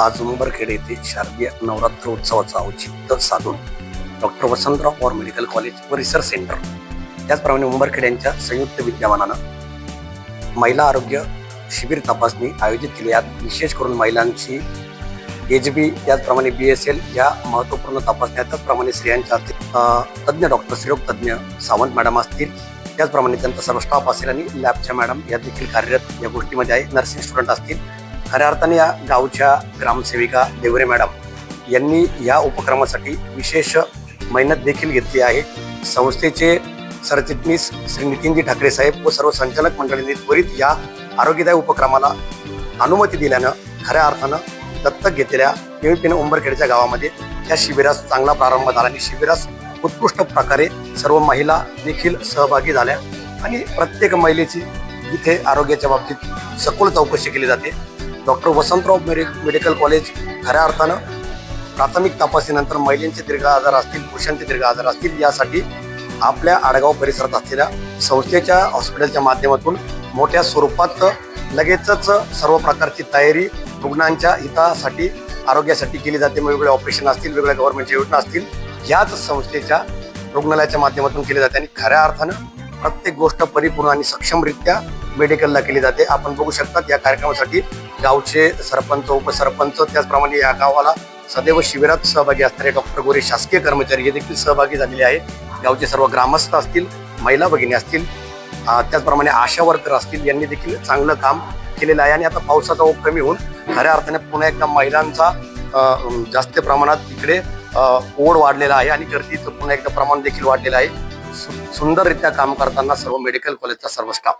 आज उंबरखेड येथे शारदीय नवरात्र उत्सवाचं औचित्य साधून doctor Vasantrao Pawar medical college व रिसर्च सेंटर. त्याचप्रमाणे उंबरखेड यांच्या संयुक्त विद्यमानानं महिला आरोग्य शिबिर तपासणी आयोजित केली. यात विशेष करून महिलांची एच बी त्याचप्रमाणे बी एस एल या महत्त्वपूर्ण तपासण्या त्याचप्रमाणे स्त्रियांच्या तज्ज्ञ डॉक्टर स्त्रीरोग तज्ज्ञ सावंत मॅडम असतील. त्याचप्रमाणे त्यांचा सर्व स्टाफ असेल आणि लॅबच्या मॅडम या देखील कार्यरत या गोष्टीमध्ये आहे. नर्सिंग स्टुडंट असतील. खऱ्या अर्थाने या गावच्या ग्रामसेविका देवरे मॅडम यांनी या उपक्रमासाठी विशेष मेहनत देखील घेतली आहे. संस्थेचे सरचिटणीस श्री नितीनजी ठाकरे साहेब व सर्व संचालक मंडळींनी त्वरित या आरोग्यदायी उपक्रमाला अनुमती दिल्यानं खऱ्या अर्थानं दत्तक घेतलेल्या पीएमपीनं उंबरखेडच्या गावामध्ये या शिबिरास चांगला प्रारंभ झाला आणि शिबिरास उत्कृष्ट प्रकारे सर्व महिला देखील सहभागी झाल्या आणि प्रत्येक महिलेची इथे आरोग्याच्या बाबतीत सखोल चौकशी केली जाते. डॉक्टर वसंतराव मेडि मेडिकल कॉलेज खऱ्या अर्थानं प्राथमिक तपासणीनंतर महिलांचे दीर्घ आजार असतील पुरुषांचे दीर्घ आजार असतील यासाठी आपल्या आडगाव परिसरात असलेल्या संस्थेच्या हॉस्पिटलच्या माध्यमातून मोठ्या स्वरूपात लगेचच सर्व प्रकारची तयारी रुग्णांच्या हितासाठी आरोग्यासाठी केली जाते. वेगवेगळे ऑपरेशन असतील वेगवेगळ्या गव्हर्नमेंटच्या योजना असतील याच संस्थेच्या रुग्णालयाच्या माध्यमातून केली जाते. आणि खऱ्या अर्थानं प्रत्येक गोष्ट परिपूर्ण आणि सक्षमरित्या मेडिकलला केली जाते. आपण बघू शकतात या कार्यक्रमासाठी गावचे सरपंच उपसरपंच त्याचप्रमाणे या गावाला सदैव शिबिरात सहभागी असणारे डॉक्टर गोरे शासकीय कर्मचारी हे देखील सहभागी झालेले आहेत. गावचे सर्व ग्रामस्थ असतील महिला भगिनी असतील त्याचप्रमाणे आशा वर्कर असतील यांनी देखील चांगलं काम केलेलं आहे. आणि आता पावसाचा ओघ कमी होऊन खऱ्या अर्थाने पुन्हा एकदा महिलांचा जास्त प्रमाणात इकडे ओढ वाढलेला आहे आणि गर्दीचं पुन्हा एकदा प्रमाण देखील वाढलेलं आहे. सु- सुंदररित्या काम करताना सर्व मेडिकल कॉलेजचा सर्व स्टाफ